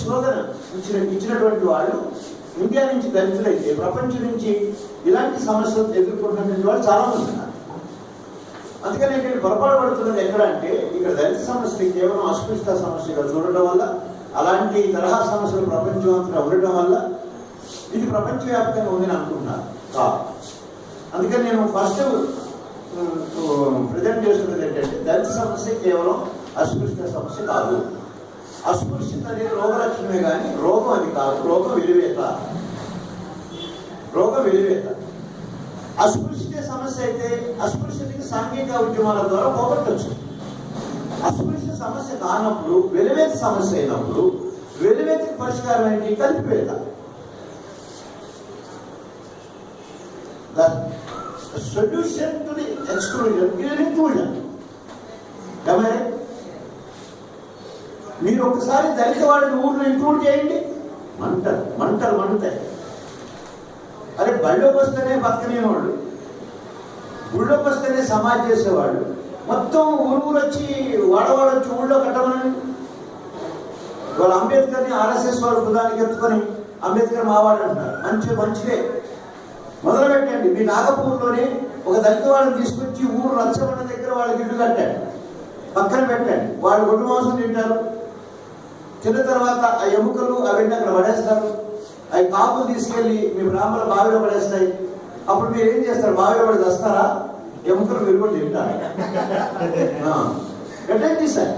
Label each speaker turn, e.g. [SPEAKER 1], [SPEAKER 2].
[SPEAKER 1] Slogan ఇచ్చిన ఇచ్చినటువంటి వాళ్ళు ఇండియా నుంచి దళితులైతే ప్రపంచం నుంచి ఇలాంటి సమస్యలు ఎదుర్కొంటున్నటువంటి వాళ్ళు చాలా మంది ఉన్నారు. అందుకని నేను పొరపాటు పడుతున్నది ఎక్కడ అంటే ఇక్కడ దళిత సమస్యలు కేవలం అస్పృశ్యత సమస్యగా చూడటం వల్ల అలాంటి తరహా సమస్యలు ప్రపంచం అంతా ఉండటం వల్ల ఇది ప్రపంచవ్యాప్తంగా ఉందని అనుకుంటున్నారు. కాదు అందుకని నేను ఫస్ట్ ప్రజెంట్ చేస్తున్నది ఏంటంటే దళిత సమస్య కేవలం అస్పృశ్యత సమస్య కాదు. అస్పృశ్యత అనేది రోగలక్షణమే కానీ రోగం అని కాదు. రోగం విలువేత. రోగం విలువేత. అస్పృశ్యత సమస్య అయితే అస్పృశ్యతకి సాంఘిక ఉద్యమాల ద్వారా పోగొట్టచ్చు. అస్పృశ్య సమస్య కానప్పుడు వెలివేత సమస్య అయినప్పుడు వెలివేతకి పరిష్కారం ఏంటి కలిపివేత solution to the exclusion exclusion is. మీరు ఒకసారి దళిత వాడిని ఊర్లో ఇంక్లూడ్ చేయండి. మంటలు మంటలు మండుతాయి అరే బళ్ళోకి వస్తేనే బతకనేవాళ్ళు. వాళ్ళు వస్తేనే సమాజ్ చేసేవాళ్ళు. మొత్తం ఊరు ఊరు వచ్చి వాడవాడొచ్చి ఊళ్ళో కట్టమని వాళ్ళ అంబేద్కర్ని ఆర్ఎస్ఎస్ వాళ్ళు బుధానికి ఎత్తుకొని అంబేద్కర్ మావాడు అంటారు మంచి మంచిదే. మొదలు పెట్టండి మీ నాగపూర్లోనే ఒక దళిత వాళ్ళని తీసుకొచ్చి ఊరు రచ్చబండ దగ్గర వాళ్ళకి ఇల్లు కట్టాడు పక్కన పెట్టండి. వాళ్ళు గొడ్డు మాంసం తింటారు. తిన్న తర్వాత ఆ ఎముకలు అవన్నీ అక్కడ పడేస్తారు. అవి కాపులు తీసుకెళ్ళి మీ బ్రాహ్మణ బావిలో పడేస్తాయి. అప్పుడు మీరు ఏం చేస్తారు? బావిలో పడి వస్తారా ఎముకలు మీరు కూడా తింటారు? ఆ. పెట్టండి సార్?